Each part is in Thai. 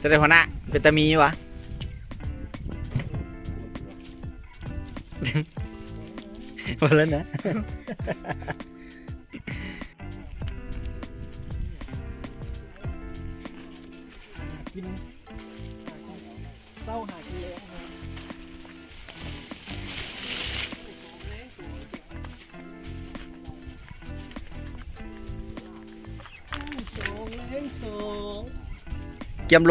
จะได้หัวหน้าเป็นตามีวะหมดแล้วนะ เกียม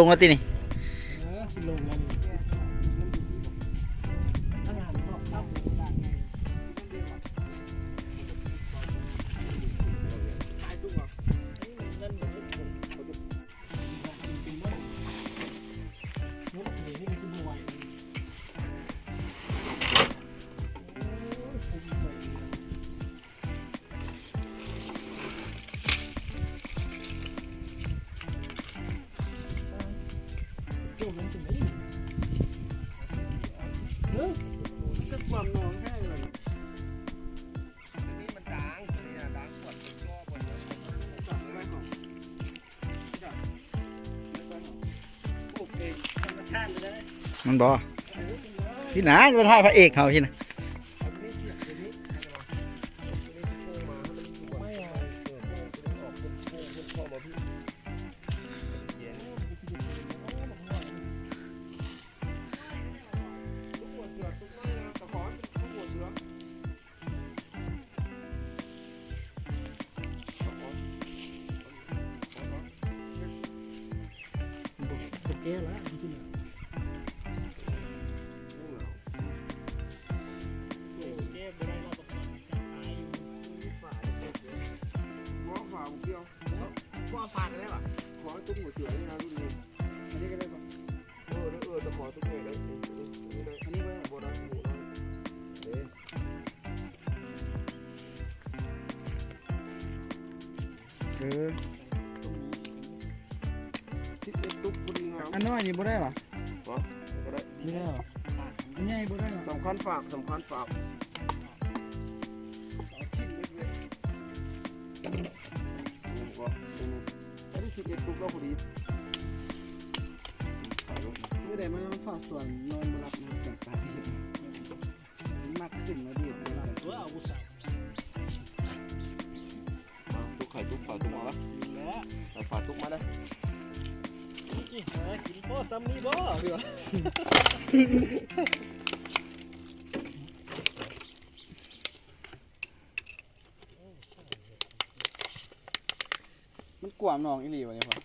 มันบอพี่หนจะมาถ่าพระเอกเขาพี่นะ เออทิศเอ็ดตุ๊กพอดีงามอันน้อยนี่บ่ได้ปะก็ได้ไม่ได้หรออันใหญ่บ่ได้หรอสำคัญฝากสำคัญฝากอันนี้ทิศเอ็ดตุ๊กแล้วพอดีไม่ได้มาฝากส่วนนอนบรับนะจากสาย พ่อซ้ำนี่บ่เดี๋ยวมันกวามหนองอีหลีวะเนี่ยพ่อ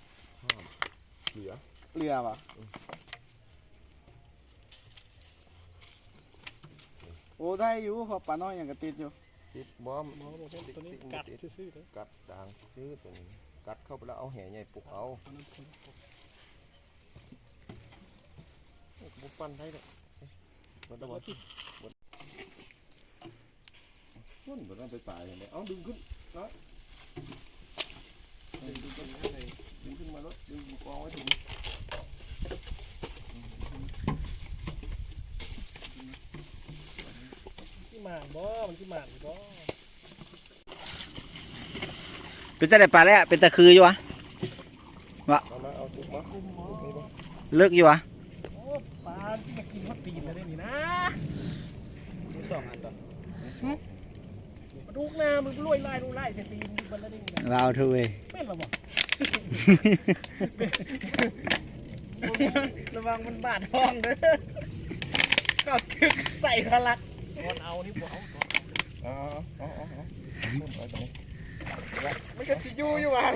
เหลือเรือปะโอ้ได้อยู่พอปลาน้อยอย่างกระติดอยู่ติดบอมตัวนี้กัดซื่อๆเลยกัดด่างซื้อตัวนี้กัดเข้าไปแล้วเอาแห่ใหญ่ปลุกเอา บุปั้นได้เลยบนตะวันบนส่วนบนนั้นไปตายเห็นไหมเอาดึงขึ้นนะดึงขึ้นดึงขึ้นมารถดึงกองไว้ถึงที่หมานบ่มันที่หมานบ่เป็นจะได้ปลาแล้วเป็นตะคืออยู่วะเอามาเอาตุ๊กมากุมบ่นี่บ่เลิกอยู่วะ โอ้ปลาที่มากินว่าตีนเลยนี่นะสองอันต่อ มาดูหน้ามึงรวยลายดูไล่เสียตีนมึงบันละดิ่งนะเราเถอะเว้ยเป็นหรอบ่ระวังมันบาดท้องเด้อก็ถึกใส่ทะลักก่อนเอานี่บ่เอาก่อนอ๋ออ๋ออ๋ออ๋อเอาตรงนี้มันก็สิอยู่อยู่ว่ะ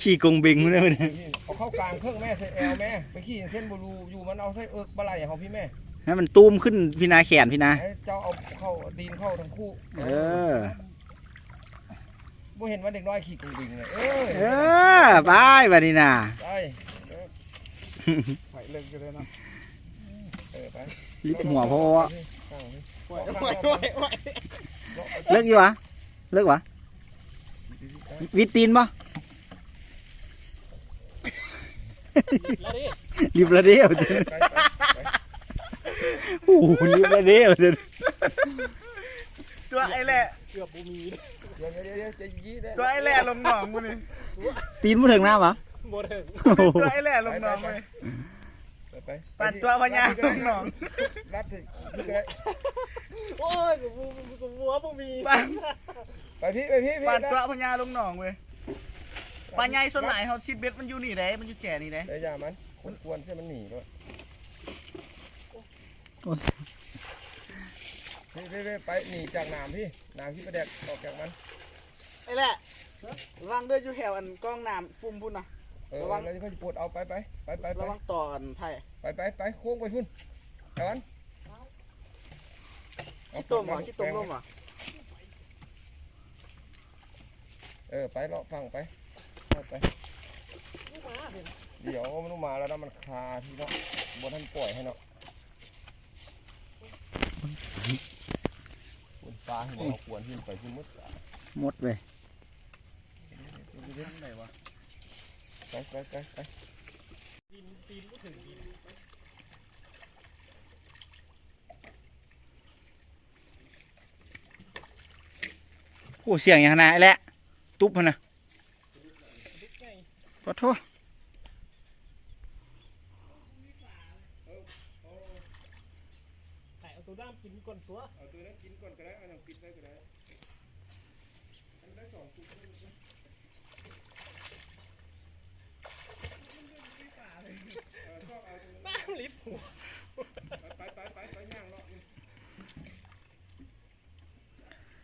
ขี่กงบิงมาเลยเนี่ยเอาเข้ากลางเครื่องแม่ใส่แอลแม่ ไปขี่เส้นบรูอยู่มันเอาใส่เอิกปลาไหลของพี่แม่ ให้มันตูมขึ้นพี่นาแขนพี่นา ให้เจ้าเอาเข้าตีนเข้าทั้งคู่เออ บ่เห็นว่าเด็กน้อยขี่กุงบิงเลยเออเออไปบัดนี้น่ะไปไปเลิกกันเลยเนาะเออไปลิบหัวพ่อไหวไหวไหวไหวเลิกอยู่วะเลิกวะวิตตีนปะแล้วดิรีบละเดียวเจ้ โอ้โหรีบละเดียวเจ้ตัวไอ้แหละเกือบบ่มีเดี๋ยวเดี๋ยวเดี๋ยวจะยี่ได้ตัวไอ้แหละลงหนองกูนี่ตีนมาถึงน้ำปะมโมเดิร์นตัวไอ้แหล่ลงน้องเลยไปไปปั่นตัวพญาลงน้องรัดถึงพี่ก็ได้โอ้ยกูกูกูหัวพวกมีปั่นไปพี่ไปพี่พี่ปั่นตัวพญาลงน้องเว้ยปลาใหญ่ส่วนหลายเฮาชิดเบ็ดมันอยู่นี่เด้มันอยู่แจ่นี่เด้ได้ยามันคนควรใช่มันหนีด้วย พี่พี่พี่ไปหนีจากน้ำพี่น้ำพี่ประแดกออกจากมันไอ้แหละระวังเด้ออยู่แถวอันกล้องน้ำฟุ่มพุ่นนะ เออระวัง แล้วเขาจะปวดเอาไปไปไปไปไประวังต่อกันไผ่ไปไปไปโค้งไปพุ่นไปวันขี้ต้มเหรอขี้ต้มร่มเหรอเออไปเลาะฟังไปไปไป เดี๋ยวมันมาแล้วนะมันคาที่เนาะบนท่านปล่อยให้เนาะ บนปลาให้เราควรที่ไปที่มดมดเว้ยไหนวะไปไปไปไปตีนตีนก็ถึงตีนโอ้เสียงอย่างนั้นแหละตุ๊บมันนะขอโทษ ถ่ายเอา ตัวด้ามกินก่อนตัวเอาตัวนั้นกินก่อนก็ได้เอาอย่างปิดไว้ก็ได้อันได้สองตัวน้ำลิฟต์หัวไปไปไปไปย่างเลาะนี่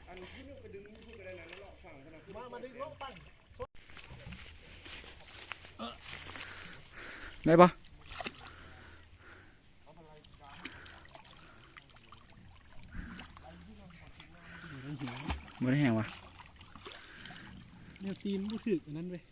อันที่นึกไปดึงพูดก็ได้นะเลาะฝั่งขนาดมามาดึงล้อปั้นได้ปะบ่ได้แห้งวะ เนี่ยตีนก็ถึกอันนั้นเว้ย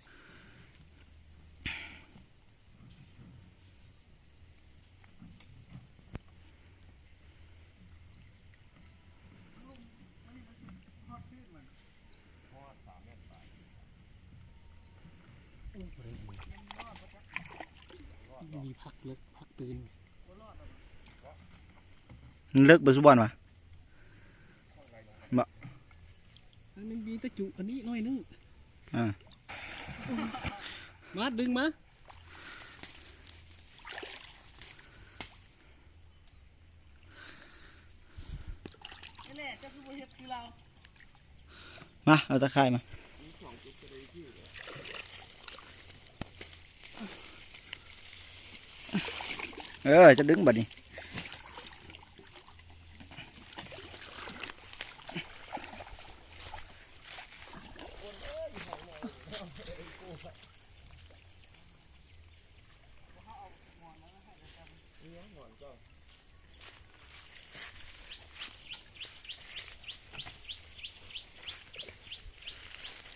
มีพักเลิกพักตื่นเลิกบสุบอนวะอันมีตะจุอันนี้หน่อยนึงอ่ามาดึงมาไอ้แหละเจ้าคือบเฮ็ดคือเรามา เอาตะไคร่มา เออจะดึงบัดนี้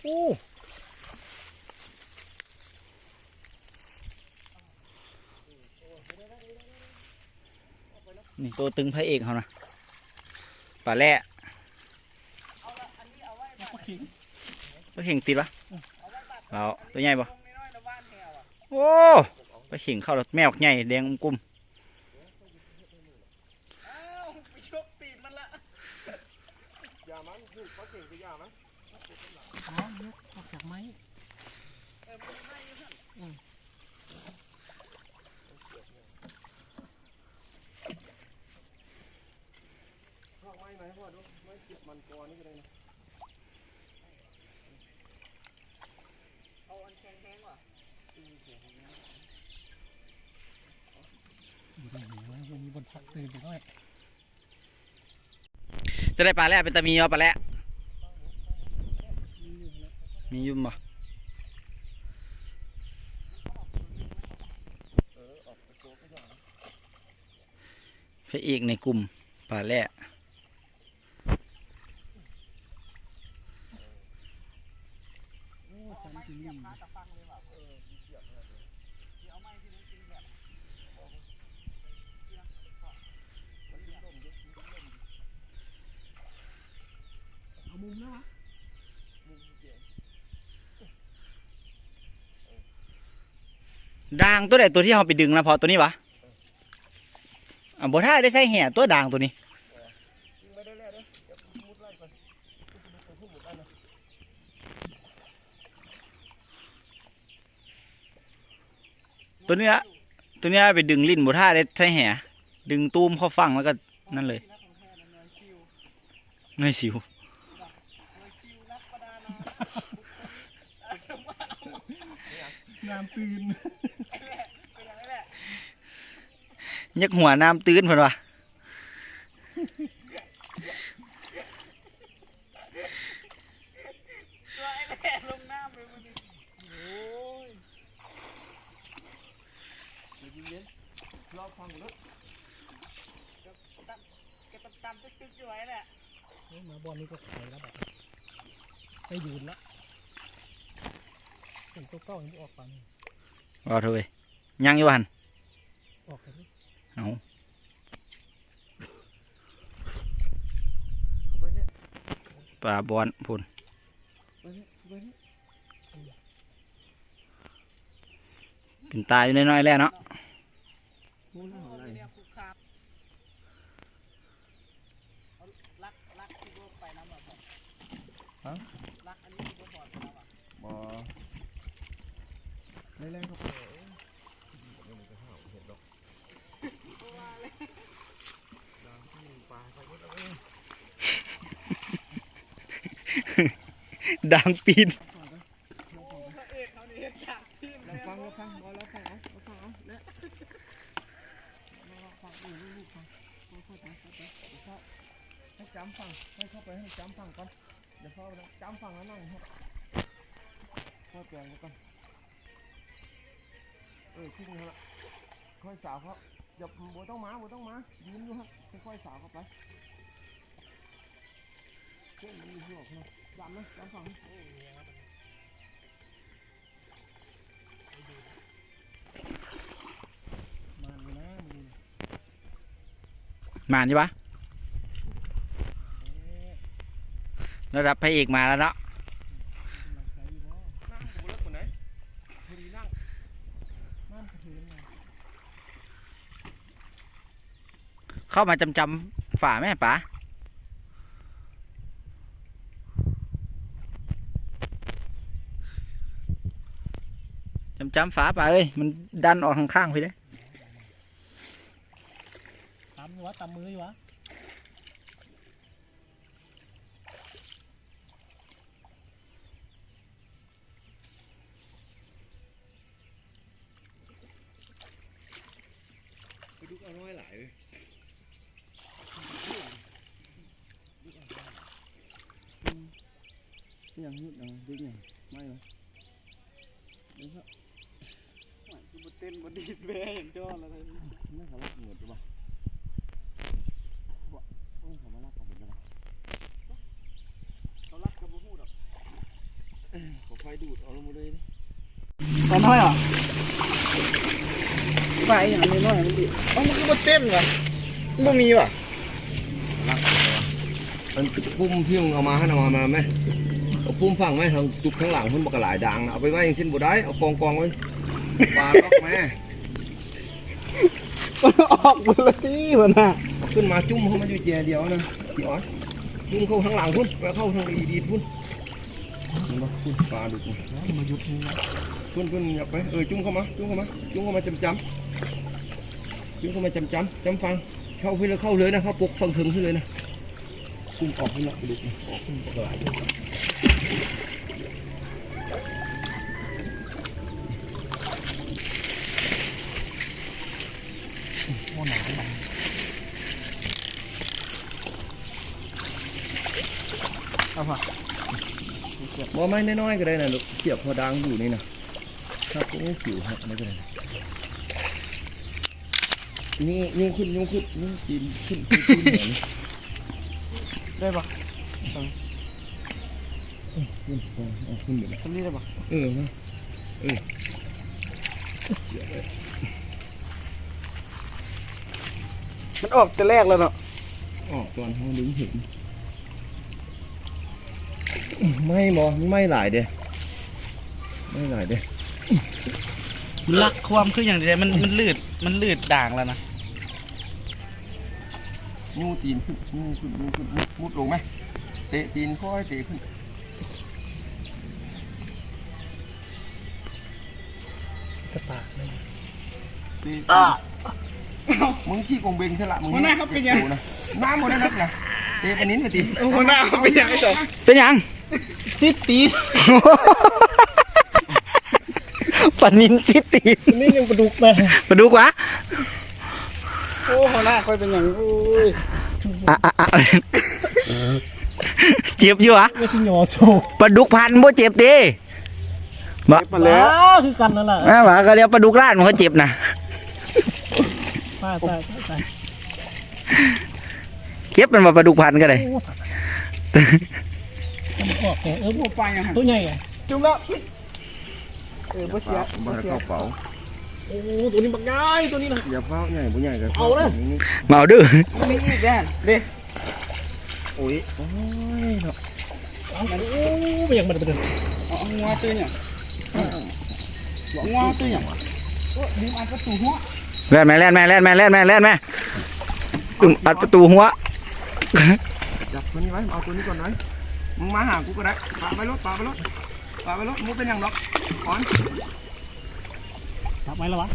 โอ้ นี่ตัวตึงพระเอกเขานะปลาแร่ก็ขิงปลาเข่งติดปะเอาตัวใหญ่ปะลงน้อยๆแล้วบ้านแถวอะโอ้ปลาเข่งเข้าแล้วแมวใหญ่แดงกุ้มอ้าวไปชกตีนมันละยามันพูดเขาเก่งไปยามันอ๋อยกออกจากไม้ เออมันไม่อยู่หั่น พ่อไม่ไหนพ่อดู เก็บมันกอนี่ก็ได้นะเอาอันแข็งๆว่ะอยู่ตรงนี้ว่ามีบนพักตื่นไปด้วจะได้ปลาแร่เป็นตามีวะปลาแร่มียุ่มปะพระเอกในกลุ่มปลาแร่ โอ้สันติลี มาตะฟังเลยว่ะเออเสียบเลยเดี๋ยวเอาไม้ที่มันกินแบบ เอามุมแล้ววะ ด่างตัวไหนตัวที่เราไปดึงแล้วพอตัวนี้วะอะบ่ท่าได้ใส่แห่ตัวด่างตัวนี้ตัวเนี้ยตัวเนี้ยไปดึงลิ้นบ่ท่าได้ใช่แห่ดึงตูมเข้าฟังแล้วก็นั่นเลยนายสิว น้ำตื่นยักหัวน้ำตื้นเพิ่นว่ารอบฟังลึกเฮ้ยหมาบอลนี่ก็ขายแล้วแบบไปยืนละ เห็นตัวเก้ายังบ่ออกปันว่าเถอะเว้ยยังอยู่หันออกกันนี่เอาเข้าไปเนี่ยปลาบอนพุ่นไปเนี่ยเข้าไปเนี่ยเป็นตายอยู่น้อยๆแล้วเนาะงูน่าอะไรลักลักที่ว่าไปน้ำแบบฮะลักอันนี้าไปแล้วอะบ่ไล่ๆเขาไปเออเดี๋ยวมันจะห้าเห็ดดอกดางที่ปลาไปหมดแล้วเอ้ยดังปีนเราฟังเราฟังบอเราฟังเอาเราฟังเอาเนี่ยเราฟังเออลูกฟังค่อยๆไปค่อยๆไปเดี๋ยวเข้าให้จำฟังให้เข้าไปให้จำฟังก่อนเดี๋ยวเข้าจำฟังแล้วนั่งครับค่อยแปลงแล้วก่อน เออทิ้งเขาละค่อยสาวเขาอย่าบัวต้องมาบัวต้องมายืนอยู่ครับค่อยๆสาวเข้าไปเช่นมันมีหัวเขาจำนะจำฟังนะมันอยู่นะมึงมานใช่ปะระดับพระเอกมาแล้วเนาะ มันใช้อยู่บ่ นั่งกับบุรุษคนไหนพอดีนั่ง น้ำกระเทือนไง เข้ามาจำจำฝ่าแม่ป๋าจำจำฝาป่าเอ้ยมันดันออกข้างๆไปเลยตำอยู่วะตำมืออยู่วะ ไปดูเอาน้อยหลายเลย ยังยุดยังดึงยังไม่เหรอเดี๋ยวครับคือบ่เต้นบ่ดีดแม่อย่างจ้อแล้วเลยไม่เขาลักเหมือนตัวบ่บ่โอ้ยเขามาลักเขาเหมือนกันเขารักกับบ่ฮู้ดอกเขาไฟดูดเอาลงมาเลยดิตอนน้อยอะไปอย่างนี้น้อยมันดิเอ้ามันคือบ่เต้นวะบ่มีวะมันปุ้มที่มึงเอามาให้เอามามาไหม เอาปุ้มฟังไหมทางจุกข้างหลังเพิ่นบอกกระหลายดังเอาไปไว้อย่างสิ้นบ่ได้เอากองกองไว้ปลาล็อกแม่มันออกเบดเลยที่มันน่ะเอาขึ้นมาจุ่มเข้ามาอยู่เจียเดียวนะพี่อ๋อยจุ่มเข้าข้างหลังพุ่นไปเข้าทางอีดีพุ่นมันมาพุ่นปลาดุกนี่มายุดนี่นะพุ่นพุ่นอย่าไปเออจุ่มเข้ามาจุ่มเข้ามาจุ่มเข้ามาจำจำจุ่มเข้ามาจำจำจำฟังเข้าไปเลยเข้าเลยนะเข้าปกฟังถึงขึ้นเลยนะจุ่มออกให้ละดุกนี่ออกขึ้นปลาไหล โมหนาหนา เอาป่ะบ่ไม่น้อยๆก็ได้นะลูกเสียบพอดังอยู่นี่นะครับพวกนี้ผิวครับไม่เป็นไรนี่ยุ่งขึ้นยุ่งขึ้นยุ่งกินขึ้นขึ้นขึ้นเหมือนได้ป่ะขึ้นเอาขึ้นเหมือนทำนี่ได้ป่ะเออนะเออเสียบเลยมันออกแต่แรกแล้วเนาะออกตอนเขาดึงเห็น ไม่บอไม่หลายเด้ไม่หลายเด้มันลักความคืออย่างเดียวมันมันลืดมันลืดด่างแล้วนะยูตีนขึ้นยูขึ้นยูขึ้นมุดมุดลงไหมเตะตีนค่อยเตะขึ้นกระปากเลยตีมึงขี้โกงเบงเท่าละมึงหัวหน้าเขาเป็นยังนะน้ำหมดแล้วนักนะเตะปนิ้นไปตีหัวหน้าเขาเป็นยังไงสองเป็นหยัง ซิตีปลานินซิตีนนี่ยังกระดูกนะมาดูกวะโอ้หัวหน้าคอยเป็นอย่างโอ้ยอะอะอะเจ็บอยู่วะไม่ใช่หยอโซปลาดุกพันบ่เจ็บดิบ่เก็บมาแล้วคือกันนั่นแหละแม่หว่าก็เรียกปลาดุกล้านมันก็เจ็บนะตายตายตายเจ็บเป็นว่าปลาดุกพันก็ได้โอ้ตาย มันออกแกเออโอ้ไปยังหันตัวใหญ่อะจุ่มแล้วเออบ่เสียมาบ่เสียเข้าเป๋าโอ้ตัวนี้บักใหญ่ตัวนี้นะอย่าเฝ้าใหญ่บ่ใหญ่กันเอาเลยมาเอาดื้อมันมีอีกแดนเด้โอ้ยโอ้ยเนาะเอาโอ้ไม่อยากมันไปเดินเอาเอางัวตื้อเนี่ยบอกงัวตื้อเนี่ยโอ้ดีมันประตูหัวแล่นแม่แล่นแม่แล่นแม่แล่นแม่แล่นแม่ตึงอัดประตูหัวจับตัวนี้ไว้เอาตัวนี้ก่อนไว้มึ งมาหากูก็ได้ปาไปรถปาไปรถปาไปรถมึงเป็นอย่างดอกก่อนจับไว้แล้ววะ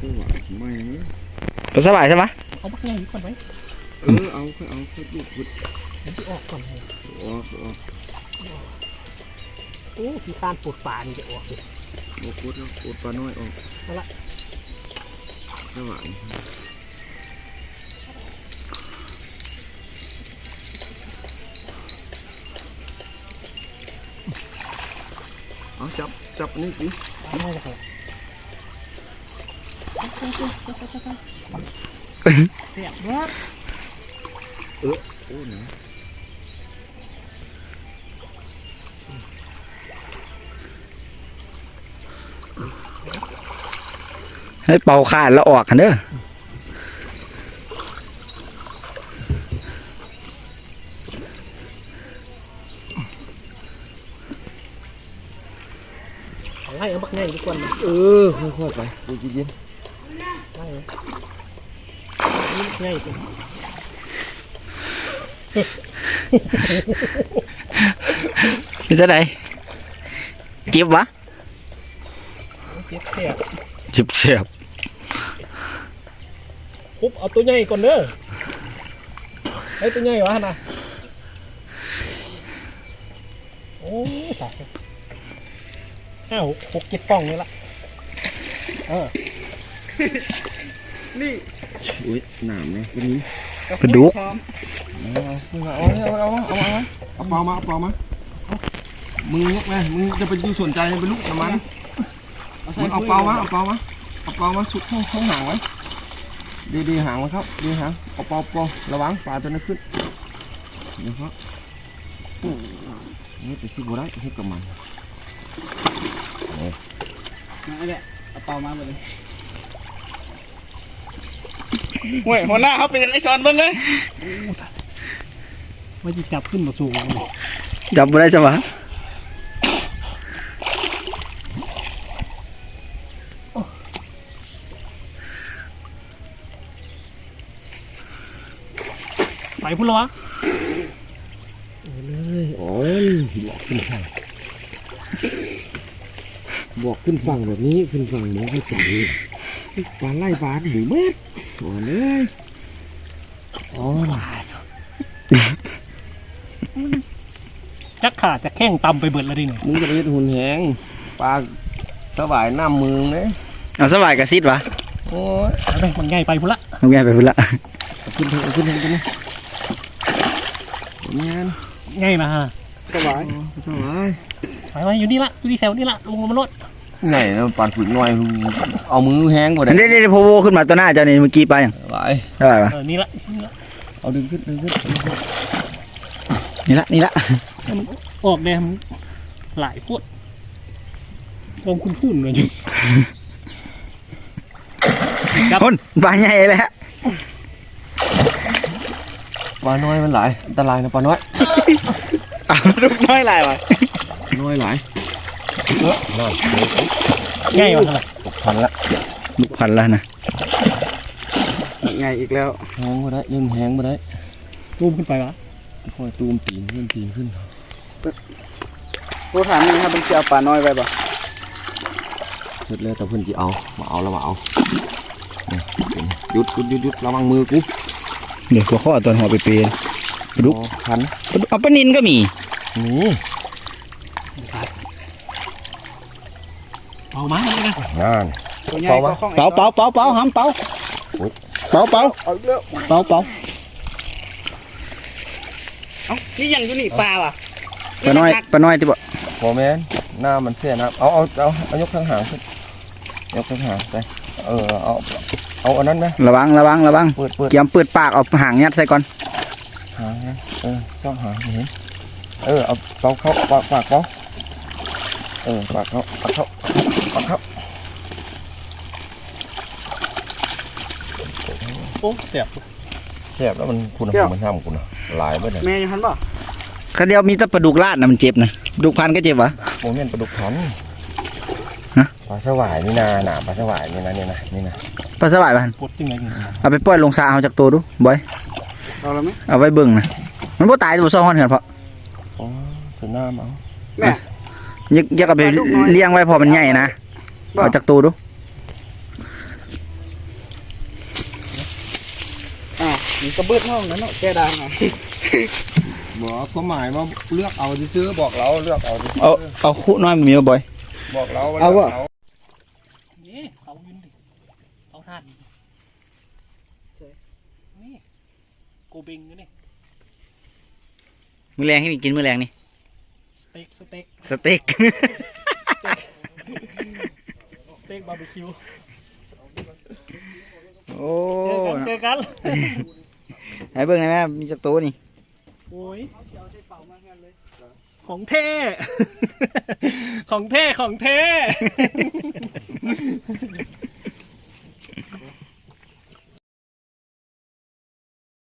สว่างไม่ตัวสบายใช่ไหมเอาบักใหญ่ก่อนไว้เออเอาค่อยเอาค่อยดูดเดี๋ยวที่ออกก่อนออกออกโอ้ที่ตานปวดป่านี่จะออกเลยออกกดแล้วกดปลาน้อยออกเอาละสว่าง เอาจับจับอันนี้สิเสียบเบิดโอ้หนะให้เป่าขาดแล้วออกกันเด้อ ไล่เอาบักใหญ่ดีกว่านะเออค่อยๆไปดูเย็นไล่เอานี่บักใหญ่ตัวนี่จะไหนเจ็บวะเจ็บเสียบเจ็บเสียบปุ๊บเอาตัวใหญ่ก่อนเด้อไอ้ตัวใหญ่วะนะโอ้ตาย ห้าหกหกเจ็ดป่องเลยละเออ นี่ๆอุ้ยหนามนะตัวนี้ปลาดุกพร้อมเอาเอาเอาเอาเอาเอาเอาเปล่ามาเอาเปล่ามามึงยกไงมึงจะไปดูสนใจไปลุกกับมันเอาใส่มึงเอาเปล่ามาเอาเปล่ามาเอาเปล่ามาสุดห้องห้องหางไว้ดีดีๆหางมันครับ ดีหางเอาเปล่าเปล่าระวังปลาตัวนั้นขึ้นเดี๋ยวครับนี่ไปที่บัวได้เฮ็ดกับมัน นั่นแหละเอาเป่ามาหมดเลยห่วยหัวหน้าเขาเป็นยังไงสอนเบิ่งเลยว่าจะจับขึ้นมาสูงเลยจับบ่ได้ใช่ไหมไปพุ่นแล้ววะโอ้ยบอกขึ้นฝั่ง บอกขึ้นฝั่งแบบนี้ขึ้นฝั่งหมอเข้าใจปลาไล่ปลาหนีเม็ดโอ้เลยโอ้ยจักขาจะแข้งตำไปเบิดแล้วดิเนี่ยมึงจะไปเฮ็ดหุ่นแหงปลาสบายน้ำมือเนี่ยเอาสบายกับซิดวะโอ้ยเอาไปมันง่ายไปพุ่นละเอาแง่ไปพุ่นละเอาขึ้นเถอะเอาขึ้นเถอะขึ้นเถอะงานง่ายนะฮะสบายสบายไปไว้อยู่นี่ละอยู่ที่แถวนี่ละลงมาโลด ไงนะปลาฝึกหน่อย เอามือแห้งหมดเดี๋ยวเดี๋ยวเดี๋ยวโพโวขึ้นมาตัวหน้าเจ้านี่เมื่อกี้ไปยังสบายเท่าไหร่วะเออนี่ละนี่ละเอาดึงขึ้นดึงขึ้นนี่ละนี่ละออกแดมหลายพวดลงคุณพุ่นเลยอยู่ครับคนปลาใหญ่เลยฮะปลาน้อยมันหลายอันตรายนะปลาน้อย ลูกน้อยลายวะน้อยหลาย ง่ายวะเท่าไหร่พันละลูกพันล้วนะไงอีกแล้วแหงมาได้เล่นแหงมาได้รูมขึ้นไปวะค่อยตูมตีนเล่นตีนขึ้นโทรถามนี่ครับเป็นเสียปลาน้อยไปปะเสร็จแล้วแต่เพิ่อนจะเอามาเอาแล้วมาเอาหยุดหยุดหยุดหยุดระวังมือกูเดี๋ยวหัวข้อตอนหัวไปเปย์ปลาดุกพันเอาปนินก็มีนี่ เอา มาเลยนะงาน ตัวใหญ่ก็ข้องเป่าเป่าเป่าเป่าหำเป่าเป่าเป่าเอาอีกแล้วเป่าเป่า เอ้านี่ยังอยู่นี่ปลาว่ะปลาน้อยปลาน้อยจะบอกโมแมนหน้ามันเสียนะเอาเอาเอาเอายกทั้งหางขึ้นยกทั้งหางไปเออเอาเอาอันนั้นไหมระวังระวังระวังเปิดเปิดเกียมเปิดปากเอาหางยัดใส่ก่อนหางนะเออซ่องหางเห็นเออเอาเปาเข้าปากปากเปาเออปากเข้าปากเข้าปากเข้า โอ้เสียบแซ่บแล้วมันคุณภาพมันห้ามคุณนะหลายไปเลยแม่ยังหันบ่ข้าเดียวมีแต่ปลาดุกลาดนะมันเจ็บนะปลาดุกพันก็เจ็บวะ โมเมนปลาดุกขันฮะ ปลาสวายนี่นาหนาปลาสวายนี่นะนี่นะนี่นะปลาสบายพันปดยังไงกันเอาไปปล่อยลงสระเอาจากตัวดูบอยเอาแล้วไหมเอาไว้เบิ่งนะมันบ่ตายตัวซ่อนเหือนเพราะอ๋อสนามเอาแม่ ยักยักเอาไปเลี้ยงไว้พอมันใหญ่นะบ่เอาจากตัวดูอ่ามันกระเบิดห้องนั้นเนาะแกดังอะบอกความหมายว่าเลือกเอาซื้อๆบอกเราเลือกเอาซื้อๆเอาเอาคู่น้อยมันมีบ่บอยบอกเราว่เอาวะลืกนี่เขายืนดิเขาท่านนี่โกเบงนี่มื้อแรงให้กินมื้อแรงนี่สเต็กสเต็กสเต็กสเต็กบาร์บีคิวโอ้เจอกันเจอกันให้เบิ่งได้ไหมมีจากตัวนี่โอ้ยของแท้ของแท้ของแท้